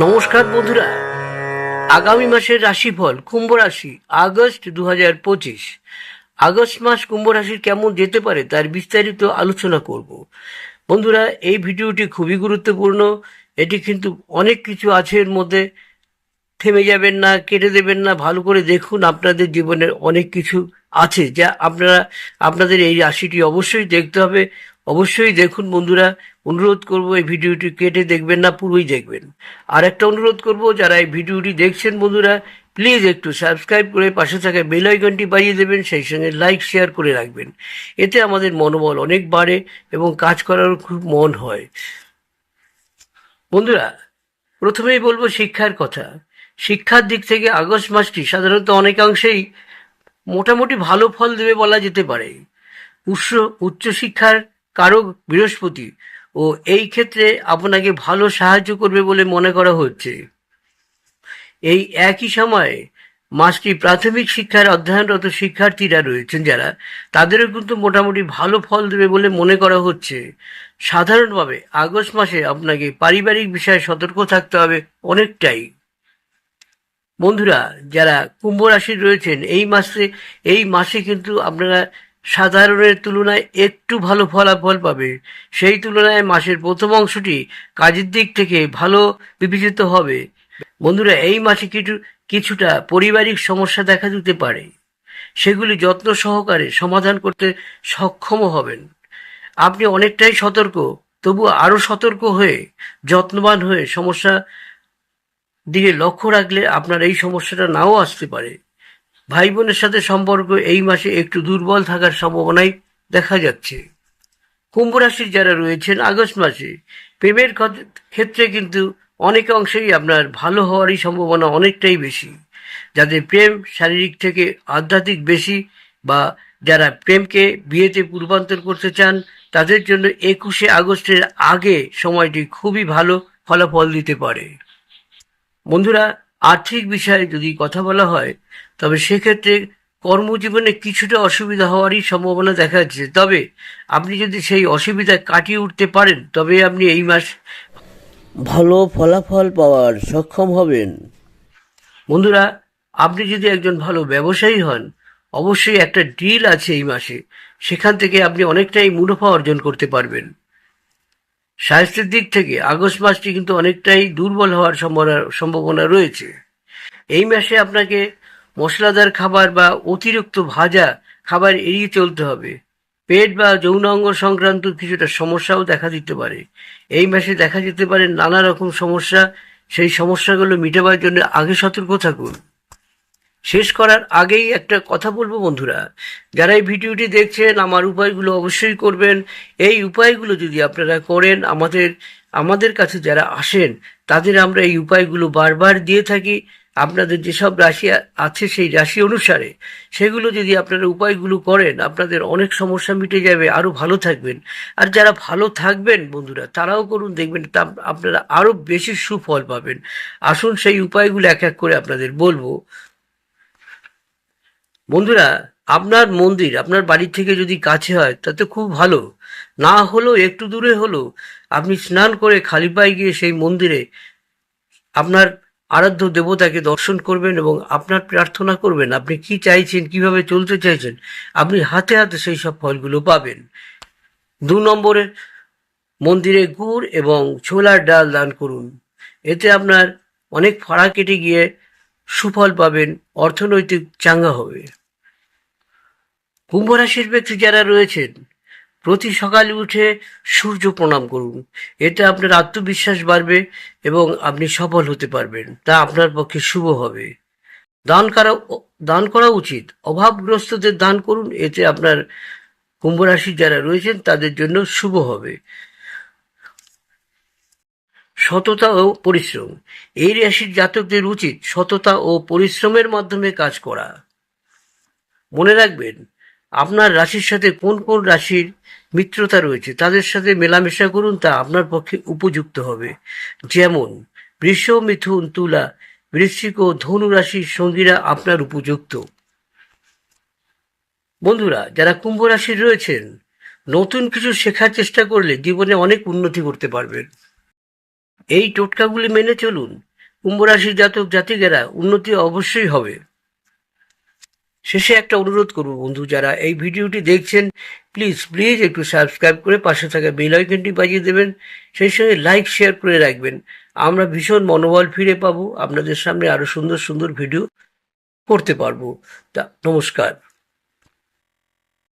নমস্কার বন্ধুরা। আগামী মাসের রাশিফল কুম্ভ রাশি, আগস্ট দু হাজার পঁচিশ। আগস্ট মাস কুম্ভ রাশির কেমন যেতে পারে তার বিস্তারিত আলোচনা করব। বন্ধুরা, এই ভিডিওটি খুবই গুরুত্বপূর্ণ। এটি কিন্তু অনেক কিছু আছে এর মধ্যে। থেমে যাবেন না, কেটে দেবেন না, ভালো করে দেখুন আপনাদের জীবনের অনেক কিছু আছে, যা আপনারা আপনাদের এই রাশিটি অবশ্যই দেখতে হবে। অবশ্যই দেখুন বন্ধুরা, অনুরোধ করব এই ভিডিওটি কেটে দেখবেন না, পুরোই দেখবেন। আর একটা অনুরোধ করব, যারা এই ভিডিওটি দেখছেন বন্ধুরা প্লিজ একটু সাবস্ক্রাইব করে পাশে থাকা বেল আইকনটি বাজিয়ে দেবেন, সেই সঙ্গে লাইক শেয়ার করে রাখবেন। এতে আমাদের মনোবল অনেক বাড়ে এবং কাজ করার খুব মন হয়। বন্ধুরা, প্রথমেই বলব শিক্ষার কথা। শিক্ষার দিক থেকে আগস্ট মাসটি সাধারণত অনেকাংশেই মোটামুটি ভালো ফল দেবে বলা যেতে পারে। উচ্চ, উচ্চশিক্ষার কারক বৃহস্পতি, ও এই ক্ষেত্রে আপনাকে ভালো সাহায্য করবে বলে মনে করা হচ্ছে। এই একই সময়ে মাসটি প্রাথমিক শিক্ষার অধ্যয়নরত শিক্ষার্থীরা রয়েছেন যারা, তাদেরও কিন্তু মোটামুটি ভালো ফল দেবে বলে মনে করা হচ্ছে। সাধারণভাবে আগস্ট মাসে আপনাকে পারিবারিক বিষয়ে সতর্ক থাকতে হবে অনেকটাই। বন্ধুরা, যারা কুম্ভ রাশির রয়েছেন, এই মাসে এই মাসে কিন্তু আপনারা সাধারণের তুলনায় একটু ভালো ফলাফল পাবে। সেই তুলনায় মাসের প্রথম অংশটি কাজের দিক থেকে ভালো বিবেচিত হবে। বন্ধুরা, এই মাসে কিছু কিছুটা পারিবারিক সমস্যা দেখা দিতে পারে। সেগুলি যত্ন সহকারে সমাধান করতে সক্ষম হবেন। আপনি অনেকটাই সতর্ক তবু আরও সতর্ক হয়ে, যত্নবান হয়ে সমস্যা দিকে লক্ষ্য রাখলে আপনার এই সমস্যাটা নাও আসতে পারে। ভাই বোনের সাথে সম্পর্ক এই মাসে একটু দুর্বল থাকার সম্ভাবনাই দেখা যাচ্ছে। কুম্ভ রাশির যারা রয়েছেন, আগস্ট মাসে প্রেমের ক্ষত- ক্ষেত্রে কিন্তু অনেক অংশেই আপনার ভালো হওয়ারই সম্ভাবনা অনেকটাই বেশি। যাদের প্রেম শারীরিক থেকে আধ্যাত্মিক বেশি বা যারা প্রেমকে বিয়েতে পূর্বান্তর করতে চান, তাদের জন্য একুশে আগস্টের আগে সময়টি খুবই ভালো ফলাফল দিতে পারে। বন্ধুরা আর্থিক বিষয়ে যদি কথা বলা হয় তবে সেক্ষেত্রে কর্মজীবনে কিছুটা অসুবিধা হওয়ারই সম্ভাবনা দেখা যাচ্ছে। তবে আপনি যদি সেই অসুবিধা কাটিয়ে উঠতে পারেন তবে আপনি এই মাস ভালো ফলাফল পাওয়ার সক্ষম হবেন। বন্ধুরা আপনি যদি একজন ভালো ব্যবসায়ী হন অবশ্যই একটা ডিল আছে এই মাসে। সেখান থেকে আপনি অনেকটাই মুনাফা অর্জন করতে পারবেন। স্বাস্থ্যের দিক থেকে আগস্ট মাসটি কিন্তু অনেকটাই দুর্বল হওয়ার সম্ভাবনা রয়েছে। এই মাসে আপনাকে মশলাদার খাবার বা অতিরিক্ত ভাজা খাবার এড়িয়ে চলতে হবে। পেট বা যৌনাঙ্গ সংক্রান্ত কিছুটা সমস্যাও দেখা দিতে পারে। এই মাসে দেখা যেতে পারে নানা রকম সমস্যা। সেই সমস্যাগুলো মেটাবার জন্য আগে সতর্ক থাকুন। শেষ করার আগেই একটা কথা বলব বন্ধুরা। যারা এই ভিডিওটি দেখছেন, আমার উপায়গুলো অবশ্যই করবেন। এই উপায়গুলো যদি আপনারা করেন, আমাদের আমাদের কাছে যারা আসেন, তাদের আমরা এই উপায়গুলো বারবার দিয়ে থাকি। আপনাদের যেসব রাশি আছে সেই রাশি অনুসারে, সেগুলো যদি আপনারা উপায়গুলো করেন, আপনাদের অনেক সমস্যা মিটে যাবে আরও ভালো থাকবেন। আর যারা ভালো থাকবেন বন্ধুরা, তারাও করুন, দেখবেন তা আপনারা আরও বেশি সুফল পাবেন। আসুন সেই উপায়গুলো এক এক করে আপনাদের বলব। বন্ধুরা, আপনার মন্দির, আপনার বাড়ি থেকে যদি কাছে হয়, তাতে খুব ভালো। না হলেও একটু দূরে হলেও আপনি স্নান করে খালি পায়ে গিয়ে সেই মন্দিরে আপনার আরাধ্য দেবতাকে দর্শন করবেন এবং আপনার প্রার্থনা করবেন, আপনি কি চাইছেন, কীভাবে চলতে চাইছেন, আপনি হাতে হাতে সেই সব ফলগুলো পাবেন। দু নম্বরে, মন্দিরে গুড় এবং ছোলার ডাল দান করুন। এতে আপনার অনেক ফাড়া কেটে গিয়ে সুফল পাবেন, অর্থনৈতিক চাঙ্গা হবে। কুম্ভ রাশির ব্যক্তি যারা রয়েছেন, প্রতি সকালে উঠে সূর্য প্রণাম করুন। এতে আপনার আত্মবিশ্বাস বাড়বে এবং আপনি সফল হতে পারবেন। তা আপনার পক্ষে শুভ হবে। দান করা দান করা উচিত। অভাবগ্রস্তদের দান করুন। এতে আপনার কুম্ভ রাশির যারা রয়েছেন, তাদের জন্য শুভ হবে। সততা ও পরিশ্রম। এই রাশির জাতকদের উচিত সততা ও পরিশ্রমের মাধ্যমে কাজ করা। মনে রাখবেন আপনার রাশির সাথে কোন কোন রাশির মিত্রতা রয়েছে, তাদের সাথে মেলামেশা করুন, তা আপনার পক্ষে উপযুক্ত হবে। যেমন, বৃষ, মিথুন, তুলা, বৃশ্চিক ও ধনু রাশির সঙ্গীরা আপনার উপযুক্ত। বন্ধুরা, যারা কুম্ভ রাশির রয়েছেন, নতুন কিছু শেখার চেষ্টা করলে জীবনে অনেক উন্নতি করতে পারবেন। এই টোটকাগুলি মেনে চলুন, কুম্ভ রাশির জাতক জাতিকেরা উন্নতি অবশ্যই হবে। শেষে একটা অনুরোধ করব বন্ধু, যারা এই ভিডিওটি দেখছেন প্লিজ প্লিজ একটু সাবস্ক্রাইব করে পাশে থাকা বেল আইকনটি বাজিয়ে দেবেন। সেই সঙ্গে লাইক শেয়ার করে রাখবেন। আমরা ভীষণ মনোবল ফিরে পাবো, আপনাদের সামনে আরও সুন্দর সুন্দর ভিডিও করতে পারব। তা, নমস্কার।